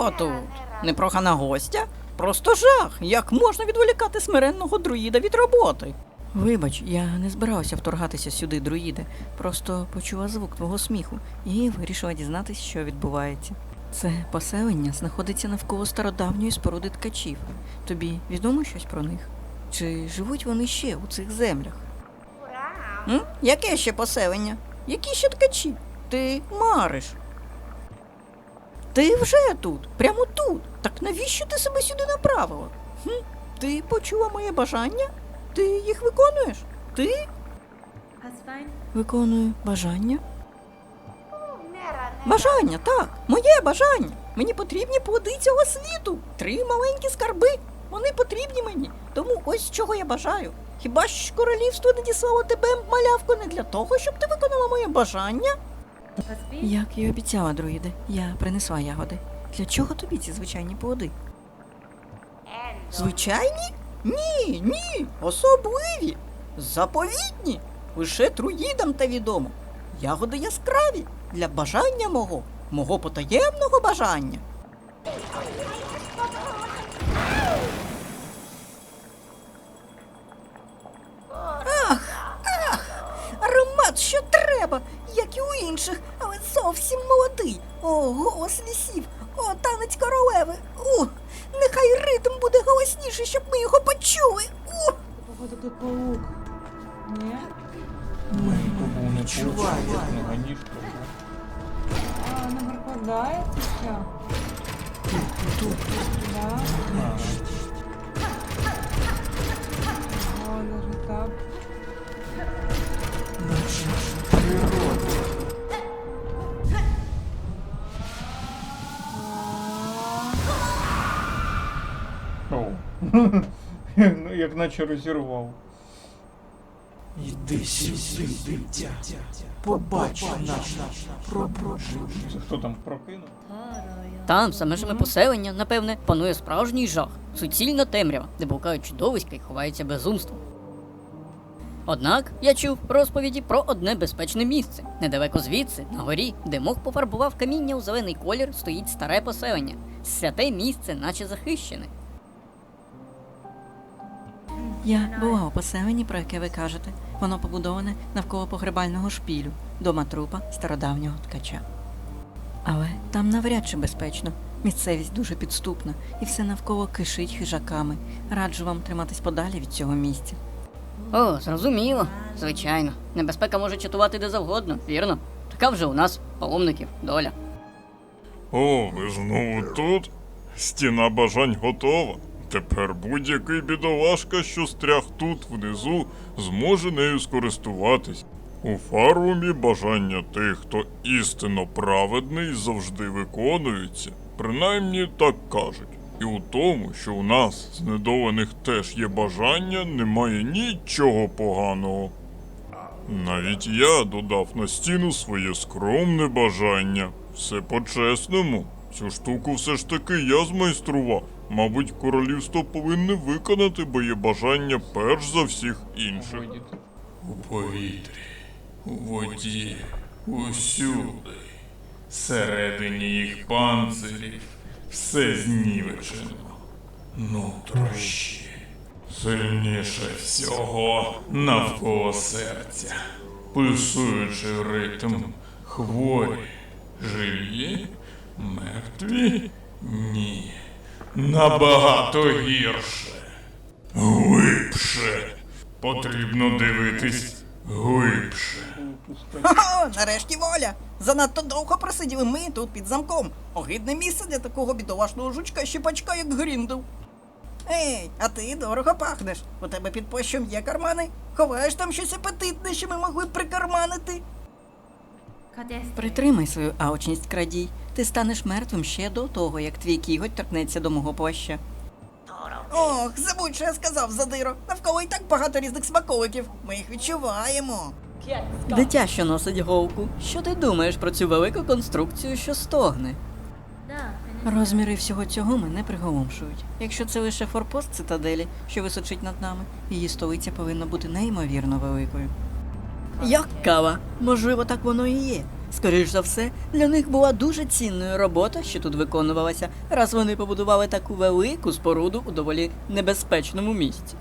що тут? Непрохана гостя? Просто жах! Як можна відволікати смиренного друїда від роботи? Вибач, я не збирався вторгатися сюди, друїде. Просто почула звук твого сміху і вирішила дізнатися, що відбувається. Це поселення знаходиться навколо стародавньої споруди ткачів. Тобі відомо щось про них? Чи живуть вони ще у цих землях? М? Яке ще поселення? Які ще ткачі? Ти мариш. Ти вже тут, прямо тут. Так навіщо ти себе сюди направила? Хм? Ти почула моє бажання? Ти їх виконуєш? Ти? Виконую бажання? Бажання, так, моє бажання. Мені потрібні плоди цього світу. Три маленькі скарби. Вони потрібні мені. Тому ось чого я бажаю. Хіба ж королівство надіслало тебе, малявко, не для того, щоб ти виконала моє бажання? Як і обіцяла, друїде, я принесла ягоди. Для чого тобі ці звичайні плоди? Звичайні? Ні, ні, особливі, заповітні. Лише труїдам та відомо. Ягоди яскраві для бажання мого, мого потаємного бажання. Як і у інших, але зовсім молодий. О, голос лісів, о, танець королеви. У, нехай ритм буде голосніший, щоб ми його почули. Походу тут паук. Ні? Легко був не ніж А, не прокладається що? Да? О, даже так. Ну, як наче розірвав. Іди сюди, дитя. Побач наш пробудження. Це хто там прокинув? Там, за межами поселення, напевне, панує справжній жах, суцільна темрява, де блукають чудовиська і ховається безумство. Однак я чув розповіді про одне безпечне місце. Недалеко звідси, на горі, де мох пофарбував каміння у зелений колір, стоїть старе поселення. Святе місце, наче захищене. Я була у поселенні, про яке ви кажете. Воно побудоване навколо погребального шпілю, дома трупа стародавнього ткача. Але там навряд чи безпечно. Місцевість дуже підступна, і все навколо кишить хижаками. Раджу вам триматись подалі від цього місця. О, зрозуміло. Звичайно. Небезпека може чатувати де завгодно, вірно? Така вже у нас, паломників, доля. О, ви знову тут? Стіна бажань готова. Тепер будь-який бідолашка, що стряг тут внизу, зможе нею скористуватись. У фарумі бажання тих, хто істинно праведний, завжди виконуються. Принаймні так кажуть. І у тому, що у нас, знедолених, теж є бажання, немає нічого поганого. Навіть я додав на стіну своє скромне бажання. Все по-чесному. Цю штуку все ж таки я змайстрував. Мабуть, королівство повинне виконати моє бажання перш за всіх інших. У повітрі, у воді, усюди. Всередині їх панцирів все знівечено. Нутрощі. Сильніше всього навколо серця. Пульсуючий ритм хворі. Живі? Мертві? Ні. Набагато гірше. Глибше. Потрібно дивитись глибше. О, нарешті воля! Занадто довго просиділи ми тут під замком. Огидне місце для такого бідолашного жучка щепачка, як Гріндл. Ей, а ти дорого пахнеш. У тебе під пощом є кармани? Ховаєш там щось апетитне, що ми могли прикарманити? Притримай свою алчність, крадій. Ти станеш мертвим ще до того, як твій кіготь торкнеться до мого плаща. Ох, забудь, що я сказав, задиро. Навколо і так багато різних смаколиків. Ми їх відчуваємо. Дитя, що носить голку. Що ти думаєш про цю велику конструкцію, що стогне? Розміри всього цього мене приголомшують. Якщо це лише форпост цитаделі, що височить над нами, її столиця повинна бути неймовірно великою. Як кава? Можливо, так воно і є. Скоріш за все, для них була дуже цінною робота, що тут виконувалася, раз вони побудували таку велику споруду у доволі небезпечному місці.